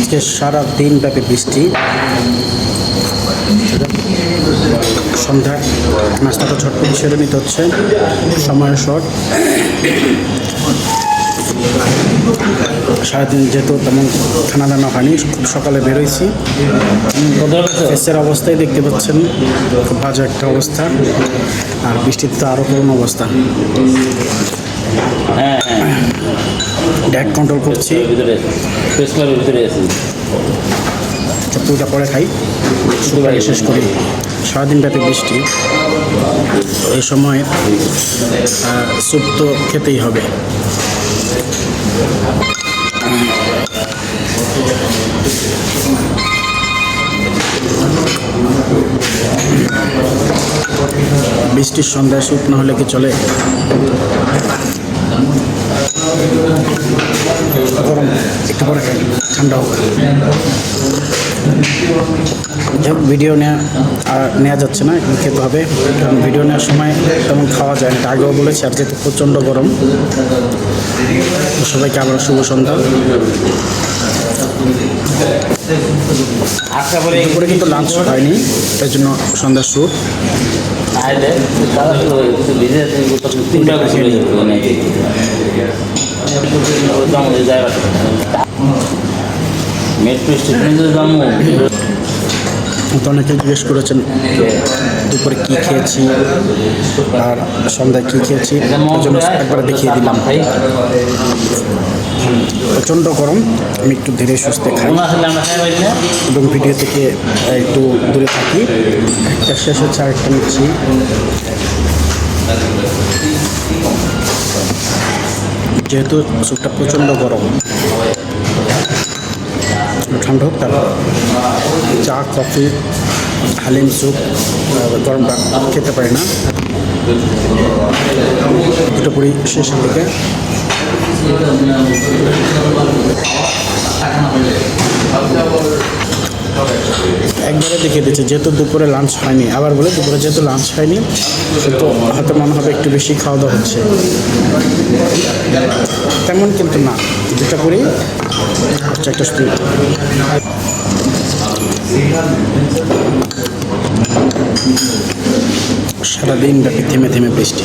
আজকে সারা দিন ব্যাপী বৃষ্টি। সন্ধ্যা নাস্তাটা ঝটপট সেরে নিতে হচ্ছে সময় শর্ট। সারাদিন যেহেতু তেমন খানা দানা হয়নি, খুব সকালে বেরোইছি। ফেসের অবস্থায় দেখতে পাচ্ছেন, খুব বাজে একটা অবস্থা, আর বৃষ্টিতে তো আরও করুণ অবস্থা। ড্যাক কন্ট্রোল করছি। ভিতরে আছি। পরে খাই। শুক্রবারে শেষ করি। সারাদিন ব্যাপী বৃষ্টি। এই সময় স্যুপ তো খেতেই হবে। বৃষ্টির সন্ধ্যায় স্যুপ না হলে কি চলে? গরম একটু পরে খাই ঠান্ডা হোক যাই ভিডিও নেওয়া আর নেওয়া যাচ্ছে না এখন খেতে হবে কারণ ভিডিও নেওয়ার সময় তেমন খাওয়া যায় না। আগেও বলেছি আর যেহেতু প্রচণ্ড গরম সবাইকে আবার শুভ সন্ধ্যা। পরে দুপুরে কিন্তু লাঞ্চ হয়নি তাই জন্য সন্ধ্যার শুট আইলে তারা তো কিছু ভিজে আছে তিনটা আমাদের মেট্রো স্টেশনে যদি যাব। তো অনেকে জিজ্ঞেস করেছেন দুপুরে কী খেয়েছি আর সন্ধ্যায় কী খেয়েছি জন্য একবার দেখিয়ে দিলাম। ভাই প্রচণ্ড গরম। আমি একটু ধীরে সুস্থে খাই। এবং ভিডিও থেকে একটু দূরে থাকি। একটা শেষ হচ্ছে আরেকটা নিচ্ছি। যেহেতু স্যুপটা প্রচণ্ড গরম ঠান্ডা হোক তারপর চা, কফি, হালিম স্যুপ গরমটা খেতে পারি না। দুটো পুরি শেষের দিকে। একবারে দেখিয়ে দিচ্ছে, যেহেতু দুপুরে লাঞ্চ হয়নি, আবার বলে দুপুরে যেহেতু লাঞ্চ হয়নি তো হয়তো মনে হবে একটু বেশি খাওয়া দাওয়া হচ্ছে। তেমন কিন্তু না, যেটা করি, হচ্ছে একটা স্পুন সারাদিন ব্যাপী থেমে থেমে বৃষ্টি।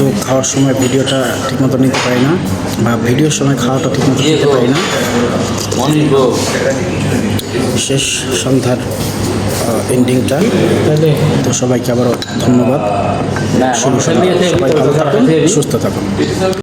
যেহেতু খাওয়ার সময় ভিডিওটা ঠিকমতো নিতে পারি না বা ভিডিওর সময় খাওয়াটা ঠিকমতো নিতে পারি না শেষ সন্ধ্যার এন্ডিংটা তো সবাইকে আবারও ধন্যবাদ। সবাই ভালো থাকুন সুস্থ থাকুন।